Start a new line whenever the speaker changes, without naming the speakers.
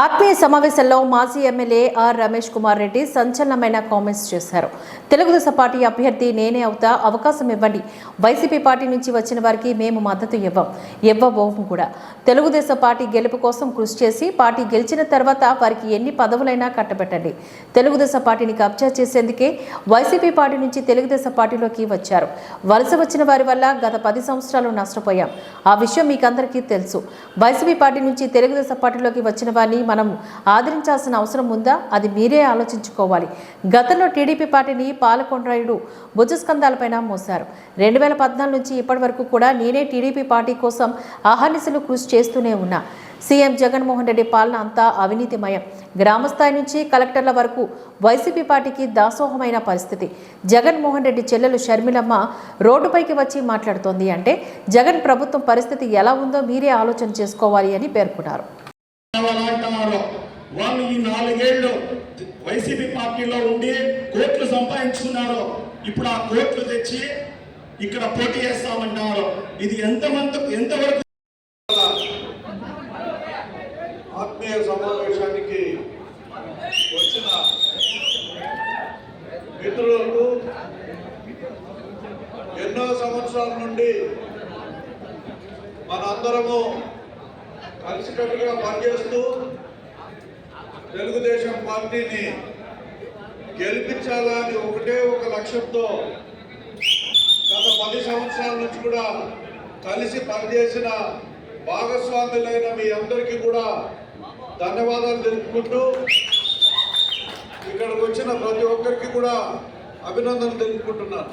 ఆత్మీయ సమావేశంలో మాజీ ఎమ్మెల్యే ఆర్ రమేష్ కుమార్ రెడ్డి సంచలనమైన కామెంట్స్ చేశారు. తెలుగుదేశం పార్టీ అభ్యర్థి నేనే అవుతా అవకాశం ఇవ్వండి. వైసీపీ పార్టీ నుంచి వచ్చిన వారికి మేము మద్దతు ఇవ్వం. ఇవ్వబోము కూడా. తెలుగుదేశం పార్టీ గెలుపు కోసం కృషి చేసి పార్టీ గెలిచిన తర్వాత వారికి ఎన్ని పదవులైనా కట్టబెట్టండి. తెలుగుదేశం పార్టీని కబ్జా చేసేందుకే వైసీపీ పార్టీ నుంచి తెలుగుదేశం పార్టీలోకి వచ్చారు. వలస వచ్చిన వారి వల్ల గత పది సంవత్సరాలు నష్టపోయాం. ఆ విషయం మీకందరికీ తెలుసు. వైసీపీ పార్టీ నుంచి తెలుగుదేశం పార్టీలోకి వచ్చిన వారిని మనం ఆదరించాల్సిన అవసరం ఉందా? అది మీరే ఆలోచించుకోవాలి. గతంలో టీడీపీ పార్టీని పాలకొండ్రాయుడు భుజస్కంధాలపైన మోశారు. రెండు వేల పద్నాలుగు నుంచి ఇప్పటి వరకు కూడా నేనే టీడీపీ పార్టీ కోసం అహర్నిశలు కృషి చేస్తూనే ఉన్నా. సీఎం జగన్మోహన్ రెడ్డి పాలన అంతా అవినీతిమయం. గ్రామస్థాయి నుంచి కలెక్టర్ల వరకు వైసీపీ పార్టీకి దాసోహమైన పరిస్థితి. జగన్మోహన్ రెడ్డి చెల్లెలు షర్మిలమ్మ రోడ్డుపైకి వచ్చి మాట్లాడుతోంది అంటే జగన్ ప్రభుత్వం పరిస్థితి ఎలా ఉందో మీరే ఆలోచన చేసుకోవాలి అని పేర్కొన్నారు.
అంటున్నారు వాళ్ళు ఈ నాలుగేళ్ళు వైసీపీ పార్టీలో ఉండి కోట్లు సంపాదించుకున్నారు. ఇప్పుడు ఆ కోట్లు తెచ్చి ఇక్కడ పోటీ చేస్తామంటున్నారు. ఇది ఎంతమంది ఎంతవరకు
ఆత్మీయ సమావేశానికి వచ్చిన మిత్రులకు ఎన్నో సంవత్సరాల నుండి మనందరము కలిసికట్టుగా పనిచేస్తూ తెలుగుదేశం పార్టీని గెలిపించాలని ఒకటే ఒక లక్ష్యంతో గత పది సంవత్సరాల నుంచి కూడా కలిసి పనిచేసిన భాగస్వాములైన మీ అందరికీ కూడా ధన్యవాదాలు తెలుపుకుంటూ ఇక్కడికి వచ్చిన ప్రతి ఒక్కరికి కూడా అభినందనలు తెలుపుకుంటున్నాను.